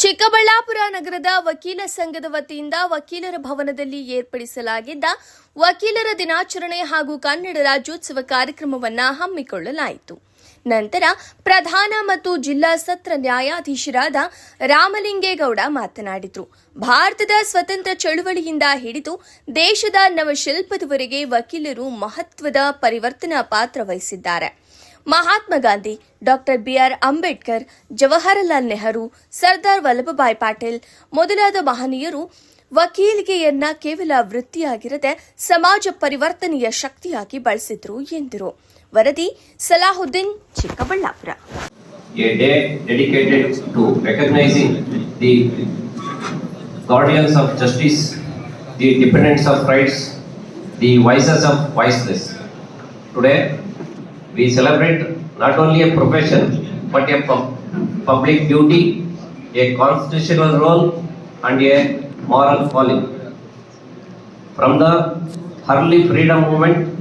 ಚಿಕ್ಕಬಳ್ಳಾಪುರ ನಗರದ ವಕೀಲ ಸಂಘದ ವತಿಯಿಂದ ವಕೀಲರ ಭವನದಲ್ಲಿ ಏರ್ಪಡಿಸಲಾಗಿದ್ದ ವಕೀಲರ ದಿನಾಚರಣೆ ಹಾಗೂ ಕನ್ನಡ ರಾಜ್ಯೋತ್ಸವ ಕಾರ್ಯಕ್ರಮವನ್ನು ಹಮ್ಮಿಕೊಳ್ಳಲಾಯಿತು. ನಂತರ ಪ್ರಧಾನ ಮತ್ತು ಜಿಲ್ಲಾ ಸತ್ರ ನ್ಯಾಯಾಧೀಶರಾದ ರಾಮಲಿಂಗೇಗೌಡ ಮಾತನಾಡಿದರು. ಭಾರತದ ಸ್ವತಂತ್ರ ಚಳುವಳಿಯಿಂದ ಹಿಡಿದು ದೇಶದ ನವಶಿಲ್ಪದವರೆಗೆ ವಕೀಲರು ಮಹತ್ವದ ಪರಿವರ್ತನಾ ಪಾತ್ರ ವಹಿಸಿದ್ದಾರೆ. Mahatma Gandhi doctor B R Ambedkar Jawaharlal Nehru Sardar Vallabhbhai Patel ಮೊದಲಾದ ಮಹನೀಯರು ವಕೀಲಿಗೆಯನ್ನ ಕೇವಲ ವೃತ್ತಿಯಾಗಿರದೆ ಸಮಾಜ ಪರಿವರ್ತನೆಯ ಶಕ್ತಿಯಾಗಿ ಬಳಸಿದ್ರು ಎಂದರು. ವರದಿ Salahuddin Chikkaballapur. The of rights, the vices of. Today, we celebrate not only a profession but a pub- public duty, a constitutional role, and a moral calling. From the early freedom movement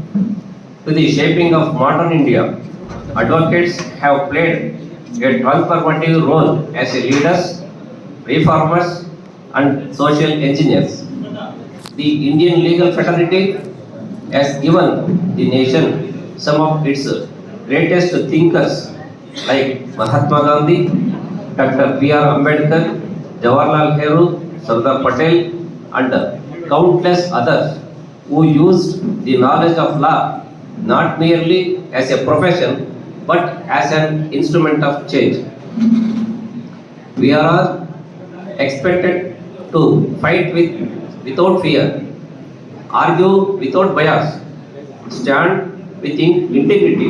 to the shaping of modern India, advocates have played a transformative role as leaders, reformers, and social engineers. The Indian legal fraternity has given the nation some of its greatest thinkers like Mahatma Gandhi, Dr. B.R. Ambedkar, Jawaharlal Nehru, Sardar Patel, and countless others who used the knowledge of law not merely as a profession but as an instrument of change. We are all expected to fight with without fear, argue without bias, stand with in- integrity,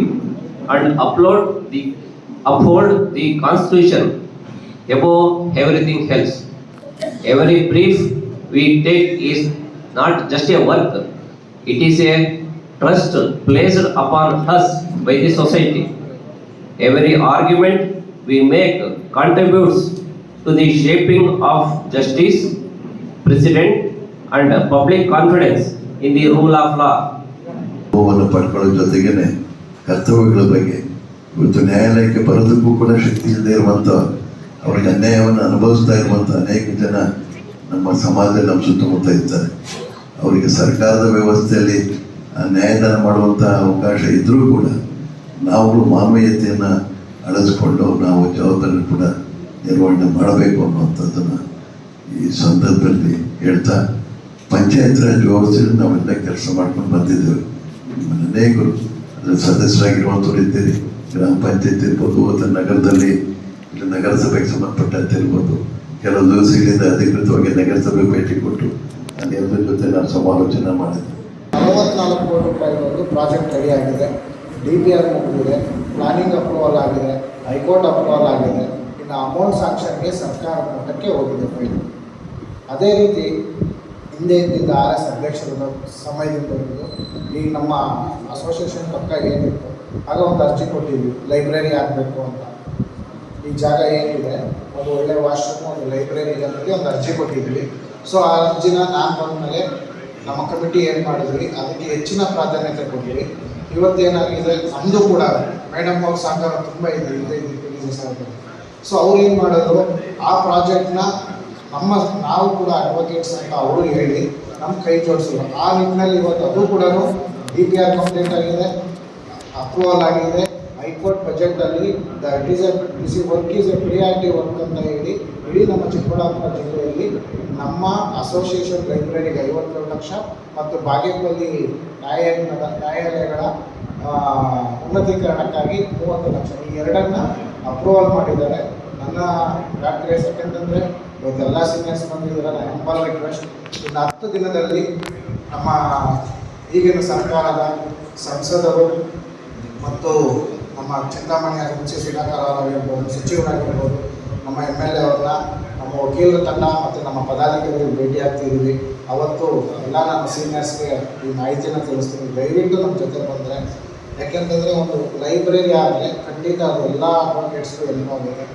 and upload the uphold the constitution above everything else. Every brief we take is not just a work, it is a trust placed upon us by the society. Every argument we make contributes to the shaping of justice, precedent, and public confidence in the rule of law. ಅನುಭವವನ್ನು ಪಡ್ಕೊಳ್ಳೋ ಜೊತೆಗೇನೆ ಕರ್ತವ್ಯಗಳ ಬಗ್ಗೆ ಇವತ್ತು ನ್ಯಾಯಾಲಯಕ್ಕೆ ಬರೋದಕ್ಕೂ ಕೂಡ ಶಕ್ತಿ ಇಲ್ಲದೆ ಇರುವಂಥ ಅವರಿಗೆ ಅನ್ಯಾಯವನ್ನು ಅನುಭವಿಸ್ತಾ ಇರುವಂಥ ಅನೇಕ ಜನ ನಮ್ಮ ಸಮಾಜದಲ್ಲಿ ನಮ್ಮ ಸುತ್ತಮುತ್ತ ಇರ್ತಾರೆ. ಅವರಿಗೆ ಸರ್ಕಾರದ ವ್ಯವಸ್ಥೆಯಲ್ಲಿ ನ್ಯಾಯದಾನ ಮಾಡುವಂಥ ಅವಕಾಶ ಇದ್ದರೂ ಕೂಡ ನಾವು ಮಾನವೀಯತೆಯನ್ನು ಅಳಿಸ್ಕೊಂಡು ನಾವು ಜವಾಬ್ದಾರಿ ಕೂಡ ನಿರ್ವಹಣೆ ಮಾಡಬೇಕು ಅನ್ನುವಂಥದ್ದನ್ನು ಈ ಸಂದರ್ಭದಲ್ಲಿ ಹೇಳ್ತಾ, ಪಂಚಾಯತ್ ರಾಜ್ ವ್ಯವಸ್ಥೆಯಲ್ಲಿ ನಾವೆಲ್ಲ ಕೆಲಸ ಮಾಡ್ಕೊಂಡು ಬಂದಿದ್ದೇವೆ. ಅನೇಕರು ಅದರ ಸದಸ್ಯರಾಗಿರುವಂಥವ್ರು ಇದ್ದೀರಿ ಗ್ರಾಮ ಪಂಚಾಯತ್ ಇರ್ಬೋದು ಅಥವಾ ನಗರದಲ್ಲಿ ಇಲ್ಲಿ ನಗರಸಭೆಗೆ ಸಂಬಂಧಪಟ್ಟಂತೆ ಇರ್ಬೋದು ಕೆಲವು ದಿವಸಗಳಿಂದ ಅಧಿಕೃತವಾಗಿ ನಗರಸಭೆ ಭೇಟಿ ಕೊಟ್ಟು ಎಲ್ಲರ ಜೊತೆ ನಾವು ಸಮಾಲೋಚನೆ ಮಾಡಿದ್ವಿ ನಲವತ್ನಾಲ್ಕು ಕೋಟಿ ರೂಪಾಯಿ ಒಂದು ಪ್ರಾಜೆಕ್ಟ್ ರೆಡಿ ಆಗಿದೆ. ಡಿ ಪಿ ಆರ್ ಮುಗಿದಿದೆ. ಪ್ಲಾನಿಂಗ್ ಅಪ್ರೂವಲ್ ಆಗಿದೆ. ಹೈಕೋರ್ಟ್ ಅಪ್ರೂವಲ್ ಆಗಿದೆ. ಇನ್ನು ಅಮೌಂಟ್ ಸ್ಯಾಂಕ್ಷನ್ಗೆ ಸರ್ಕಾರ ಮಟ್ಟಕ್ಕೆ ಹೋಗಿದೆ ಅದೇ ರೀತಿ ಹಿಂದೆ ಇದ್ದಿದ್ದ ಆರ್ ಎಸ್ ಅಧ್ಯಕ್ಷರ ಸಮಯದಿಂದ ಬಂದು ಈಗ ನಮ್ಮ ಅಸೋಸಿಯೇಷನ್ ಪಕ್ಕ ಏನಿತ್ತು, ಆಗ ಒಂದು ಅರ್ಜಿ ಕೊಟ್ಟಿದ್ವಿ, ಲೈಬ್ರರಿ ಆಗಬೇಕು ಅಂತ. ಈ ಜಾಗ ಏನಿದೆ ಒಂದು ಒಳ್ಳೆ ವಾಶ್ರೂಮ್ ಒಂದು ಲೈಬ್ರರಿ ಇದೆ ಅನ್ನೋದು ಒಂದು ಅರ್ಜಿ ಕೊಟ್ಟಿದ್ವಿ. ಸೊ ಆ ಅರ್ಜಿನ ನಾನು ಬಂದಮೇಲೆ ನಮ್ಮ ಕಮಿಟಿ ಏನು ಮಾಡಿದ್ವಿ, ಅದಕ್ಕೆ ಹೆಚ್ಚಿನ ಪ್ರಾಧಾನ್ಯತೆ ಕೊಟ್ಟಿವಿ ಇವತ್ತೇನಾಗಿದೆ ನಮ್ಮದು ಕೂಡ ಮೇಡಮ್ ಅವ್ರ ಸಹಕಾರ ತುಂಬ ಇದೆ ಇದೆ ಇದೆ ಸೊ ಅವ್ರು. ಏನು ಮಾಡೋದು ಆ ಪ್ರಾಜೆಕ್ಟ್ನ ನಮ್ಮ ನಾವು ಕೂಡ ಅಡ್ವೊಕೇಟ್ಸ್ ಅಂತ ಅವರು ಹೇಳಿ ನಮ್ಮ ಕೈ ಜೋಡಿಸಿದ್ರು. ಆ ನಿಟ್ಟಿನಲ್ಲಿ ಇವತ್ತು ಅದು ಕೂಡ ಡಿ ಪಿ ಆರ್ ಕಂಪ್ಲೀಟ್ ಆಗಿದೆ ಅಪ್ರೂವಲ್ ಆಗಿದೆ. High court ಬಜೆಟಲ್ಲಿ the it is a this work is a priority work ಅಂತ ಹೇಳಿ ಇಡೀ ನಮ್ಮ ಚಿಕ್ಕಬಳ್ಳಾಪುರ ಜಿಲ್ಲೆಯಲ್ಲಿ ನಮ್ಮ ಅಸೋಸಿಯೇಷನ್ ಲೈಬ್ರರಿಗೆ ಐವತ್ತೇಳು ಲಕ್ಷ ಮತ್ತು ಬಾಗೇಪಲ್ಲಿ ನ್ಯಾಯಾಲಯದ ನ್ಯಾಯಾಲಯಗಳ ಉನ್ನತೀಕರಣಕ್ಕಾಗಿ ಮೂವತ್ತು ಲಕ್ಷ. ಈ ಎರಡನ್ನ ಅಪ್ರೂವಲ್ ಮಾಡಿದ್ದಾರೆ. ನನ್ನ ಪ್ರಾಕ್ಟಿಸ್ ಯಾಕೆಂತಂದರೆ ಇವತ್ತೆಲ್ಲ ಸೀನಿಯರ್ಸ್ ಬಂದಿದ್ದಾರೆ ಹಂಬಲ್ ರಿಕ್ವೆಸ್ಟ್ ಇನ್ನು ಹತ್ತು ದಿನದಲ್ಲಿ ನಮ್ಮ ಈಗಿನ ಸರ್ಕಾರದ ಸಂಸದರು ಮತ್ತು ನಮ್ಮ ಚಿಂತಾಮಣಿ ಸುಧಾಕರ್ ಅವರಾಗಿರ್ಬೋದು ಸಚಿವರಾಗಿರ್ಬೋದು ನಮ್ಮ ಎಂ ಎಲ್ ಎ ಅವ್ರನ್ನ, ನಮ್ಮ ವಕೀಲರ ತಂಡ ಮತ್ತು ನಮ್ಮ ಪದಾಧಿಕಾರಿಗಳು ಭೇಟಿ ಆಗ್ತಿದ್ದೀವಿ ಅವತ್ತು ಎಲ್ಲ ನಮ್ಮ ಸೀನಿಯರ್ಸ್ಗೆ ಈ ಮಾಹಿತಿಯನ್ನು ತಿಳಿಸ್ತೀವಿ ದಯವಿಟ್ಟು ನಮ್ಮ ಜೊತೆ ಬಂದರೆ, ಯಾಕೆಂತಂದರೆ ಒಂದು ಲೈಬ್ರರಿ ಆದರೆ ಖಂಡಿತ ಅದು ಎಲ್ಲ ಅಡ್ವೊಕೇಟ್ಸ್ಗೂ ಹೆಲ್ಪ್ ಆಗುತ್ತೆ